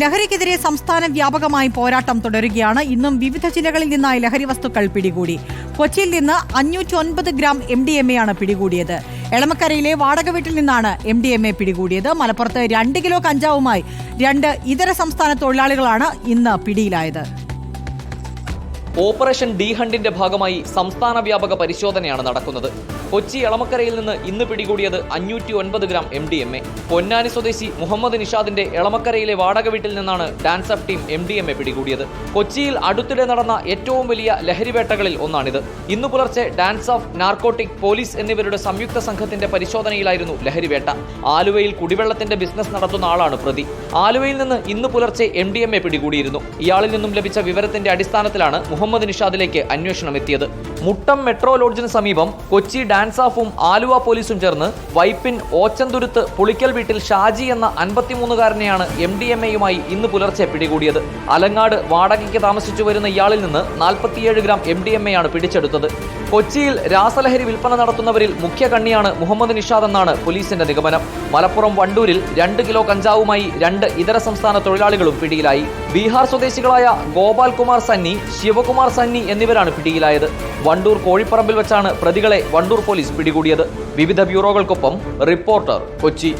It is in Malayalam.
ലഹരിക്കെതിരെ സംസ്ഥാന വ്യാപകമായി പോരാട്ടം തുടരുകയാണ്. ഇന്നും വിവിധ ജില്ലകളിൽ നിന്നായി ലഹരി വസ്തുക്കൾ പിടികൂടി. കൊച്ചിയിൽ നിന്ന് അഞ്ഞൂറ്റി ഒൻപത് gram M D M A ആണ് പിടികൂടിയത്. എളമക്കരയിലെ വാടക വീട്ടിൽ നിന്നാണ് എം ഡി എം എ പിടികൂടിയത്. മലപ്പുറത്ത് രണ്ട് കിലോ കഞ്ചാവുമായി രണ്ട് ഇതര സംസ്ഥാന തൊഴിലാളികളാണ് ഇന്ന് പിടിയിലായത്. ഓപ്പറേഷൻ ഡി ഹണ്ടിന്റെ ഭാഗമായി സംസ്ഥാന വ്യാപക പരിശോധനയാണ് നടക്കുന്നത്. കൊച്ചി എളമക്കരയിൽ നിന്ന് ഇന്ന് പിടികൂടിയത് അഞ്ഞൂറ്റി ഒൻപത് gram M D M A. Ponnani സ്വദേശി മുഹമ്മദ് നിഷാദിന്റെ എളമക്കരയിലെ വാടക വീട്ടിൽ നിന്നാണ് DANSAF team M D M A പിടികൂടിയത്. കൊച്ചിയിൽ അടുത്തിടെ നടന്ന ഏറ്റവും വലിയ ലഹരിവേട്ടകളിൽ ഒന്നാണിത്. ഇന്ന് പുലർച്ചെ ഡാൻസ് ഓഫ് നാർക്കോട്ടിക് പോലീസ് എന്നിവരുടെ സംയുക്ത സംഘത്തിന്റെ പരിശോധനയിലായിരുന്നു ലഹരിവേട്ട. ആലുവയിൽ കുടിവെള്ളത്തിന്റെ ബിസിനസ് നടത്തുന്ന ആളാണ് പ്രതി. ആലുവയിൽ നിന്ന് ഇന്ന് പുലർച്ചെ എം ഡി എം എ പിടികൂടിയിരുന്നു. ഇയാളിൽ നിന്നും ലഭിച്ച വിവരത്തിന്റെ അടിസ്ഥാനത്തിലാണ് മുഹമ്മദ് നിഷാദിലേക്ക് അന്വേഷണം എത്തിയത്. മുട്ടം മെട്രോ ലോഡ്ജിന് സമീപം കൊച്ചി ഡാൻസ് ഓഫും ആലുവ പോലീസും ചേർന്ന് വൈപ്പിൻ ഓച്ചന്തുരുത്ത് പുളിക്കൽ വീട്ടിൽ ഷാജി എന്ന അൻപത്തിമൂന്നുകാരനെയാണ് എം ഡി എം എയുമായി ഇന്ന് പുലർച്ചെ പിടികൂടിയത്. അലങ്ങാട് വാടകയ്ക്ക് താമസിച്ചു വരുന്ന ഇയാളിൽ നിന്ന് നാൽപ്പത്തിയേഴ് gram M D M A ആണ് പിടിച്ചെടുത്തത്. കൊച്ചിയിൽ രാസലഹരി വിൽപ്പന നടത്തുന്നവരിൽ മുഖ്യ കണ്ണിയാണ് മുഹമ്മദ് നിഷാദ് എന്നാണ് പോലീസിന്റെ നിഗമനം. മലപ്പുറം വണ്ടൂരിൽ രണ്ട് കിലോ കഞ്ചാവുമായി രണ്ട് ഇതര സംസ്ഥാന തൊഴിലാളികളും പിടിയിലായി. ബീഹാർ സ്വദേശികളായ ഗോപാൽകുമാർ സന്നി ശിവകുമാർ സന്നി എന്നിവരാണ് പിടിയിലായത്. വണ്ടൂർ കോഴിപ്പറമ്പിൽ വെച്ചാണ് പ്രതികളെ വണ്ടൂർ പോലീസ് പിടികൂടിയത്. വിവിധ ബ്യൂറോകൾക്കൊപ്പം റിപ്പോർട്ടർ കൊച്ചി.